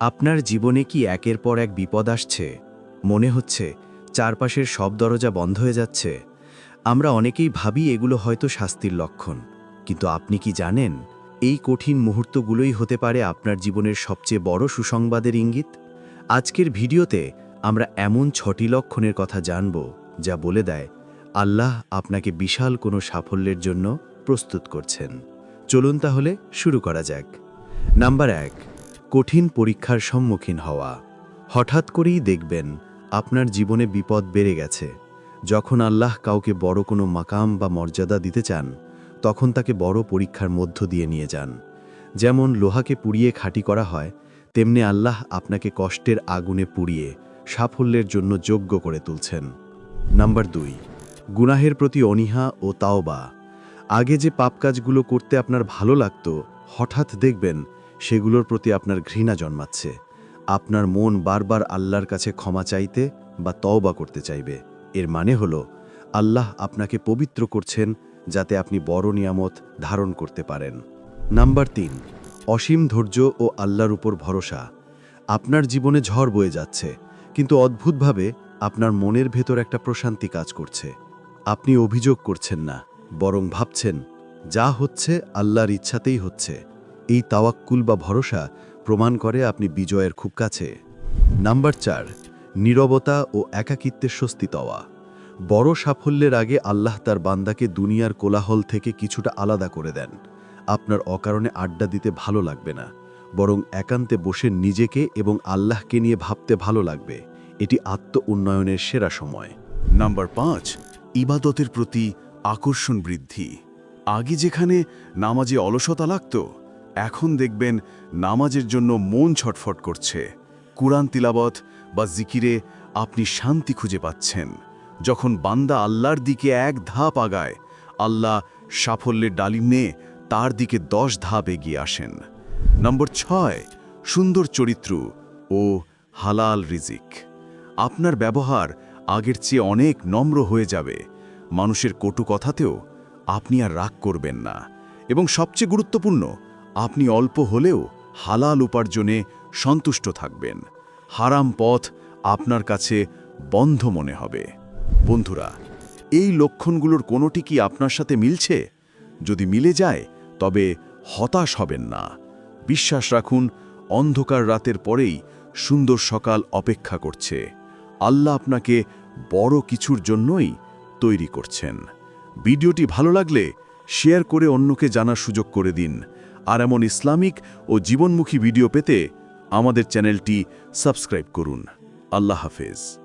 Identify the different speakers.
Speaker 1: আপনার জীবনে কি একের পর এক বিপদ আসছে? মনে হচ্ছে, চারপাশের সব দরজা বন্ধ হয়ে যাচ্ছে। আমরা অনেকেই ভাবি এগুলো হয়তো শাস্তির লক্ষণ। কিন্তু আপনি কি জানেন, এই কঠিন মুহূর্তগুলোই হতে পারে আপনার জীবনের সবচেয়ে বড় সুসংবাদের ইঙ্গিত? আজকের ভিডিওতে আমরা এমন ছটি লক্ষণের কথা জানব, যা বলে দেয়, আল্লাহ আপনাকে বিশাল কোনো সাফল্যের জন্য প্রস্তুত করছেন। চলুন তাহলে শুরু করা যাক। নাম্বার এক কঠিন পরীক্ষার সম্মুখীন হওয়া। হঠাৎ করেই দেখবেন, আপনার জীবনে বিপদ বেড়ে গেছে। যখন আল্লাহ কাউকে বড় কোনো মাকাম বা মর্যাদা দিতে চান, তখন তাকে বড় পরীক্ষার মধ্য দিয়ে নিয়ে যান। যেমন লোহাকে পুড়িয়ে খাঁটি করা হয়, তেমনি আল্লাহ আপনাকে কষ্টের আগুনে পুড়িয়ে সাফল্যের জন্য যোগ্য করে তুলছেন। নাম্বার দুই, গুনাহের প্রতি অনীহা ও তাওবা। আগে যে পাপ কাজগুলো করতে আপনার ভালো লাগতো, হঠাৎ দেখবেন সেগুলোর প্রতি আপনার ঘৃণা জন্মাচ্ছে। আপনার মন বারবার আল্লাহর কাছে ক্ষমা চাইতে বা তওবা করতে চাইবে। এর মানে হল, আল্লাহ আপনাকে পবিত্র করছেন যাতে আপনি বড় নিয়ামত ধারণ করতে পারেন। নাম্বার তিন, অসীম ধৈর্য ও আল্লাহর উপর ভরসা। আপনার জীবনে ঝড় বয়ে যাচ্ছে, কিন্তু অদ্ভুতভাবে আপনার মনের ভেতর একটা প্রশান্তি কাজ করছে। আপনি অভিযোগ করছেন না, বরং ভাবছেন, যা হচ্ছে আল্লাহর ইচ্ছাতেই হচ্ছে। এই তাওয়াক্কুল বা ভরসা প্রমাণ করে আপনি বিজয়ের খুব কাছে। নাম্বার চার, নীরবতা ও একাকিত্বের স্বস্তি পাওয়া বড় সাফল্যের আগে আল্লাহ তার বান্দাকে দুনিয়ার কোলাহল থেকে কিছুটা আলাদা করে দেন। আপনার অকারণে আড্ডা দিতে ভালো লাগবে না, বরং একান্তে বসে নিজেকে এবং আল্লাহকে নিয়ে ভাবতে ভালো লাগবে। এটি আত্ম উন্নয়নের সেরা সময়।
Speaker 2: নাম্বার পাঁচ, ইবাদতের প্রতি আকর্ষণ বৃদ্ধি। আগে যেখানে নামাজে অলসতা লাগত এখন দেখবেন নামাজের জন্য মন ছটফট করছে। কুরআন তিলাবত বা জিকিরে আপনি শান্তি খুঁজে পাচ্ছেন। যখন বান্দা আল্লাহর দিকে এক ধাপ আগায়, আল্লাহ সাফল্যের ডালিম তার দিকে দশ ধাপ এগিয়ে আসেন। নম্বর ছয়, সুন্দর চরিত্র ও হালাল রিজিক। আপনার ব্যবহার আগের চেয়ে অনেক নম্র হয়ে যাবে। মানুষের কটু কথাতেও আপনি আর রাগ করবেন না। এবং সবচেয়ে গুরুত্বপূর্ণ আপনি অল্প হলেও হালাল উপার্জনে সন্তুষ্ট থাকবেন। হারাম পথ আপনার কাছে বন্ধ মনে হবে। বন্ধুরা, এই লক্ষণগুলোর কোনোটি কি আপনার সাথে মিলছে? যদি মিলে যায়, তবে হতাশ হবেন না। বিশ্বাস রাখুন, অন্ধকার রাতের পরেই সুন্দর সকাল অপেক্ষা করছে। আল্লাহ আপনাকে বড় কিছুর জন্যই তৈরি করছেন। ভিডিওটি ভালো লাগলে শেয়ার করে অন্যকে জানার সুযোগ করে দিন। আর এমন ইসলামিক ও জীবনমুখী ভিডিও পেতে আমাদের চ্যানেলটি সাবস্ক্রাইব করুন। আল্লাহ হাফেজ।